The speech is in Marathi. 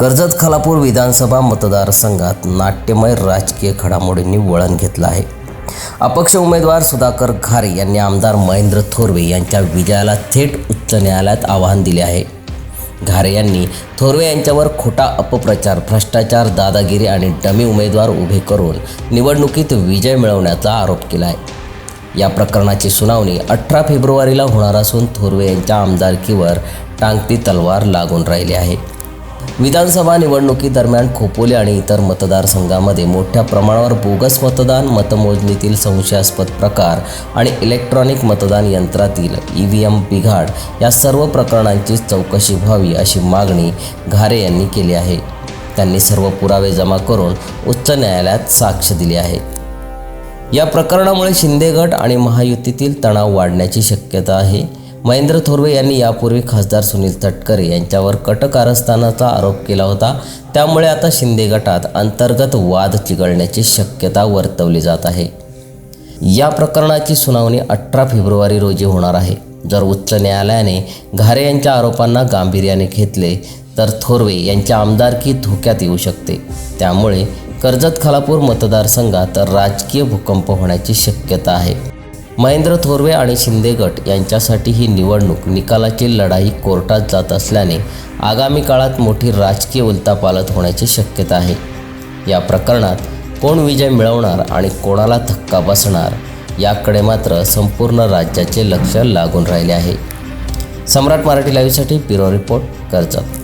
कर्जत खालापूर विधानसभा मतदारसंघात नाट्यमय राजकीय घडामोडींनी वळण घेतलं आहे. अपक्ष उमेदवार सुधाकर घारे यांनी आमदार महेंद्र थोरवे यांच्या विजयाला थेट उच्च न्यायालयात आव्हान दिले आहे. घारे यांनी थोरवे यांच्यावर खोटा अपप्रचार भ्रष्टाचार दादागिरी आणि डमी उमेदवार उभे करून निवडणुकीत विजय मिळवण्याचा आरोप केला आहे या प्रकरणाची सुनावणी अठरा फेब्रुवारीला होणार असून थोरवे यांच्या आमदारकीवर टांगती तलवार लागून राहिली आहे. विधानसभा निवडणुकीदरम्यान खोपोली आणि इतर मतदारसंघामध्ये मोठ्या प्रमाणावर बोगस मतदान मतमोजणीतील संशयास्पद प्रकार आणि इलेक्ट्रॉनिक मतदान यंत्रातील ई व्ही एम बिघाड या सर्व प्रकरणांची चौकशी व्हावी अशी मागणी घारे यांनी केली आहे. त्यांनी सर्व पुरावे जमा करून उच्च न्यायालयात साक्ष दिली आहे. या प्रकरणामुळे शिंदे गट आणि महायुतीतील तणाव वाढण्याची शक्यता आहे. महेंद्र थोरवे यांनी यापूर्वी खासदार सुनील तटकरे यांच्यावर कटकारस्थानाचा आरोप केला होता. त्यामुळे आता शिंदे गटात अंतर्गत वाद चिघळण्याची शक्यता वर्तवली जात आहे. या प्रकरणाची सुनावणी अठरा फेब्रुवारी रोजी होणार आहे. जर उच्च न्यायालयाने घारे यांच्या आरोपांना गांभीर्याने घेतले तर थोरवे यांची आमदारकी धोक्यात येऊ शकते. त्यामुळे कर्जत खालापूर मतदारसंघात राजकीय भूकंप होण्याची शक्यता आहे. महेंद्र थोरवे आणि शिंदे गट यांच्यासाठी ही निवडणूक निकालाची लढाई कोर्टात जात असल्याने आगामी काळात मोठी राजकीय उलतापालत होण्याची शक्यता आहे. या प्रकरणात कोण विजय मिळवणार आणि कोणाला धक्का बसणार याकडे मात्र संपूर्ण राज्याचे लक्ष लागून राहिले आहे. सम्राट मराठी लाईव्हसाठी ब्युरो रिपोर्ट कर्जत.